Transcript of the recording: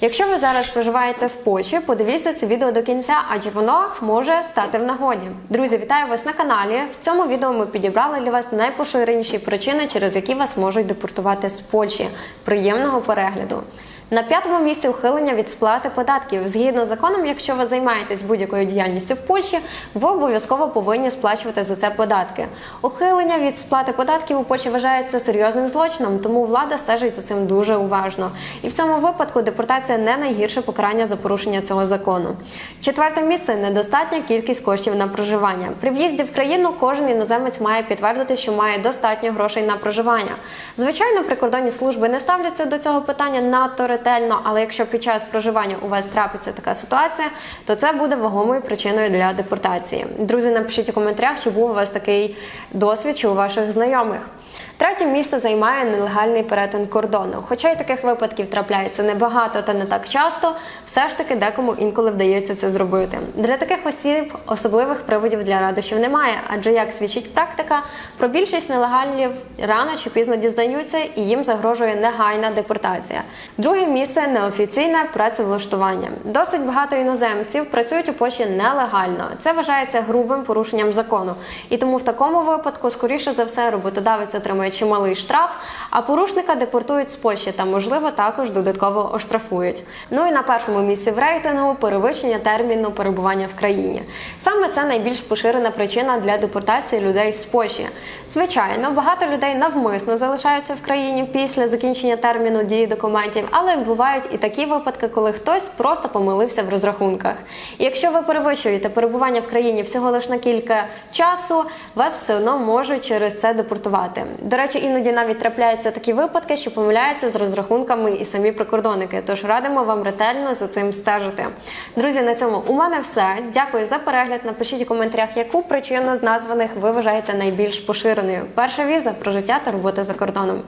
Якщо ви зараз проживаєте в Польщі, подивіться це відео до кінця, адже воно може стати в нагоді. Друзі, вітаю вас на каналі. В цьому відео ми підібрали для вас найпоширеніші причини, через які вас можуть депортувати з Польщі. Приємного перегляду. На п'ятому місці ухилення від сплати податків. Згідно з законом, якщо ви займаєтесь будь-якою діяльністю в Польщі, ви обов'язково повинні сплачувати за це податки. Ухилення від сплати податків у Польщі вважається серйозним злочином, тому влада стежить за цим дуже уважно. І в цьому випадку депортація не найгірше покарання за порушення цього закону. Четверте місце недостатня кількість коштів на проживання. При в'їзді в країну кожен іноземець має підтвердити, що має достатньо грошей на проживання. Звичайно, прикордонні служби не ставляться до цього питання надто ретельно, але якщо під час проживання у вас трапиться така ситуація, то це буде вагомою причиною для депортації. Друзі, напишіть у коментарях, чи був у вас такий досвід, чи у ваших знайомих. Третє місце займає нелегальний перетин кордону. Хоча й таких випадків трапляється небагато та не так часто, все ж таки декому інколи вдається це зробити. Для таких осіб особливих приводів для радощів немає, адже як свідчить практика, про більшість нелегалів рано чи пізно дізнаються і їм загрожує негайна депортація. Друге місце неофіційне працевлаштування. Досить багато іноземців працюють у Польщі нелегально. Це вважається грубим порушенням закону. І тому в такому випадку, скоріше за все, роботодавець отримує чималий штраф, а порушника депортують з Польщі та, можливо, також додатково оштрафують. Ну і на першому місці в рейтингу перевищення терміну перебування в країні. Саме це найбільш поширена причина для депортації людей з Польщі. Звичайно, багато людей навмисно залишаються в країні після закінчення терміну дії документів, але бувають і такі випадки, коли хтось просто помилився в розрахунках. І якщо ви перевищуєте перебування в країні всього лише на кілька часу, вас все одно можуть через це депортувати. До речі, іноді навіть трапляються такі випадки, що помиляються з розрахунками і самі прикордонники. Тож радимо вам ретельно за цим стежити. Друзі, на цьому у мене все. Дякую за перегляд. Напишіть у коментарях, яку причину з названих ви вважаєте найбільш поширеною. Перша віза про життя та роботу за кордоном.